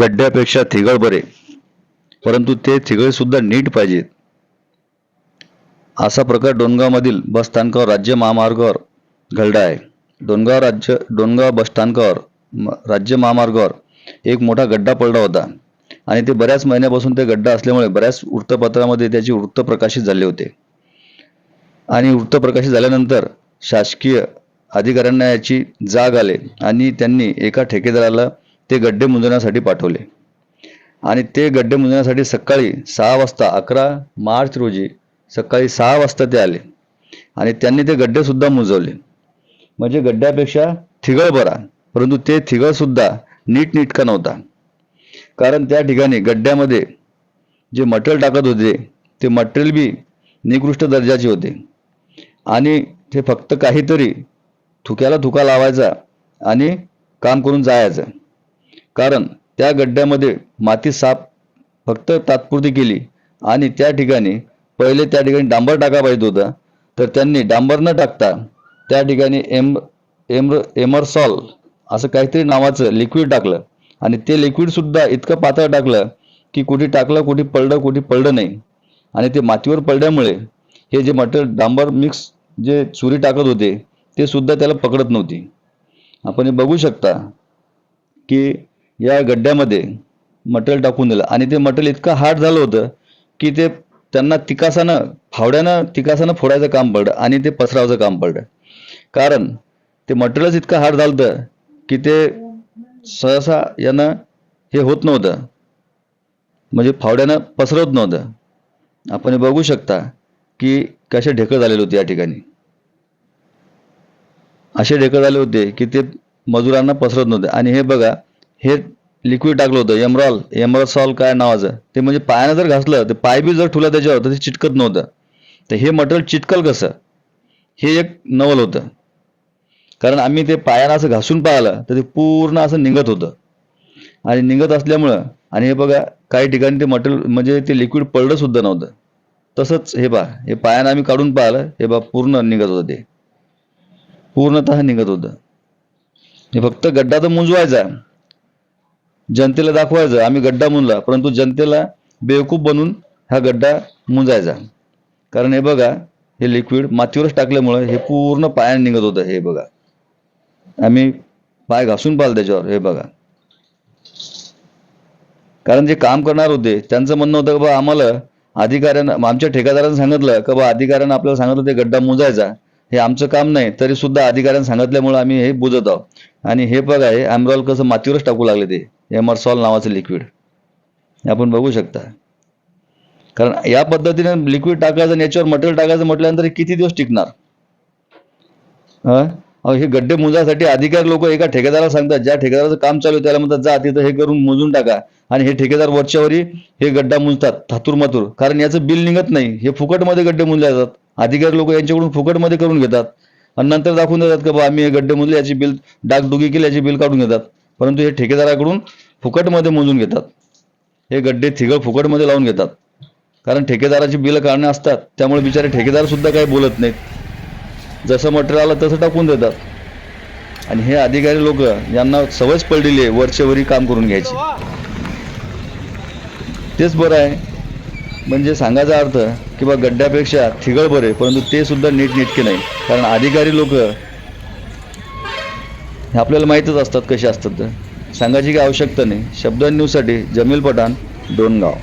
गड्ड्यापेक्षा थिगळ बरे. परंतु ते थिगळ सुद्धा नीट पाहिजेत असा प्रकार डोनगावमधील बसस्थानकावर राज्य महामार्गावर घडला आहे डोनगाव राज्य डोनगाव बसस्थानकावर म- राज्य महामार्गावर एक मोठा गड्डा पडला होता. आणि ते बऱ्याच महिन्यापासून ते गड्डा असल्यामुळे बऱ्याच वृत्तपत्रामध्ये त्याचे वृत्त प्रकाशित झाले होते. आणि वृत्त प्रकाशित झाल्यानंतर शासकीय अधिकाऱ्यांना याची जाग आले आणि त्यांनी एका ठेकेदाराला ते गड्डे मुंजवण्यासाठी पाठवले. आणि ते गड्डे मुंजवण्यासाठी सकाळी सहा वाजता अकरा मार्च रोजी सकाळी सहा वाजता ते आले. आणि त्यांनी ते गड्डेसुद्धा मुंजवले मुजवले. म्हणजे गड्ड्यापेक्षा थिगळ बरा. परंतु ते थिगळसुद्धा नीटनीटका नव्हता. कारण त्या ठिकाणी गड्ड्यामध्ये जे मटेरियल टाकत होते ते मटेरियल बी निकृष्ट दर्जाचे होते. आणि ते फक्त काहीतरी थुक्याला थुका लावायचा आणि काम करून जायचं. कारण त्या गड्ड्यामध्ये माती साफ फक्त तात्पुरती केली आणि त्या ठिकाणी पहिले त्या ठिकाणी डांबर टाका पाहिजे होता. तर त्यांनी डांबर न टाकता त्या ठिकाणी एम एम एमरसॉल असं काहीतरी नावाचं लिक्विड टाकलं. आणि ते लिक्विडसुद्धा इतकं पातळ टाकलं की कुठे टाकलं कुठे पडलं कुठे पडलं नाही. आणि ते मातीवर पडल्यामुळे हे जे मटेरियल डांबर मिक्स जे चुरी टाकत होते ते सुद्धा त्याला पकडत नव्हती. आपण हे बघू शकता की या गड्ड्यामध्ये मटेरियल टाकून दिलं. आणि ते मटेरियल इतकं हार्ड झालं होतं की ते त्यांना तिकासानं फावड्यानं तिकासानं फोडायचं काम पडलं आणि ते पसरावचं काम पडलं. कारण ते मटेरियलच इतकं हार्ड झालं होतं की ते सहसा यानं हे होत नव्हतं. म्हणजे फावड्यानं पसरवत नव्हतं. आपण हे बघू शकता की कसे ढेकळ झालेले होते या ठिकाणी. असे ढेकळ झाले होते की ते मजुरांना पसरत नव्हते. आणि हे बघा हे लिक्विड टाकलं होतं एमरॉल सॉल काय नावाचं ते म्हणजे पायानं जर घासलं तर पाय बी जर ठुला त्याच्यावर तर ते चिटकत नव्हतं. तर हे मटेरियल चिटकल कसं? हे एक नवल होतं. कारण आम्ही ते पायानं असं घासून पाहिलं तर ते पूर्ण असं निघत होतं. आणि निघत असल्यामुळं आणि हे बघा काही ठिकाणी ते मटेरियल म्हणजे ते लिक्विड पडलं सुद्धा नव्हतं. तसंच हे पहा हे पायानं आम्ही काढून पाहिलं हे बा पूर्ण निघत होतं ते. पूर्णतः निघत होतं. हे फक्त गड्डा तर मुंजवायचा. जनतेला दाखवायचं आम्ही गड्डा मुंजला परंतु जनतेला बेवकूफ बनून हा गड्डा मुंजायचा. कारण हे बघा हे लिक्विड मातीवरच टाकल्यामुळं हे पूर्ण पायाने निघत होतं हे बघा. आम्ही पाय घासून पाहिलं त्याच्यावर हे बघा. कारण जे काम करणार होते त्यांचं म्हणणं होतं की बा आम्हाला अधिकाऱ्यांना आमच्या ठेकेदारांना सांगितलं की बा अधिकाऱ्यांना आपल्याला सांगितलं ते गड्डा मुजायचा. हे आमचं काम नाही तरी सुद्धा अधिकाऱ्यांना सांगितल्यामुळे आम्ही हे बुजत आहोत. आणि हे बघा हे ॲम्ब्रॉल कसं मातीवरच टाकू लागले ते. एमरसॉल नावाचं लिक्विड हे आपण बघू शकता. कारण या पद्धतीने लिक्विड टाकायचं आणि याच्यावर मटेरियल टाकायचं म्हटल्यानंतर किती दिवस टिकणार? हां? हे गड्डे मुजासाठी अधिकारी लोक एका ठेकेदाराला सांगतात ज्या ठेकेदाराचं काम चालू आहे त्याला म्हणतात जा तिथं हे करून मोजून टाका. आणि हे ठेकेदार वरच्यावरी हे गड्डा मुजतात थातूर मातूर कारण याचं बिल निघत नाही. हे फुकटमध्ये गड्डे मुजले जातात अधिकारी लोक यांच्याकडून फुकटमध्ये करून घेतात. आणि नंतर दाखवून देतात की बा आम्ही हे गड्डे मुजले याची बिल डागडुगी केली याची बिल काढून घेतात. परंतु हे ठेकेदाराकडून फुकटमध्ये मोजून घेतात. हे गड्डे थिगळ फुकटमध्ये लावून घेतात. कारण ठेकेदाराची बिलं कारणं असतात. त्यामुळे बिचारे ठेकेदार सुद्धा काही बोलत नाहीत. जसं मटेरियल आलं तसं टाकून देतात. आणि हे अधिकारी लोक यांना सवयच पडलेली आहे वरचेवरी काम करून घ्यायची. तेच बरं आहे. म्हणजे सांगायचा अर्थ की बा गड्ड्यापेक्षा थिगळ बरे परंतु ते सुद्धा नीटनेटके नाही. कारण अधिकारी लोक आपल्याला माहीतच असतात कसे असतात तर सांगायची काही आवश्यकता नाही. शब्द न्यूजसाठी जमील पठाण डोनगाव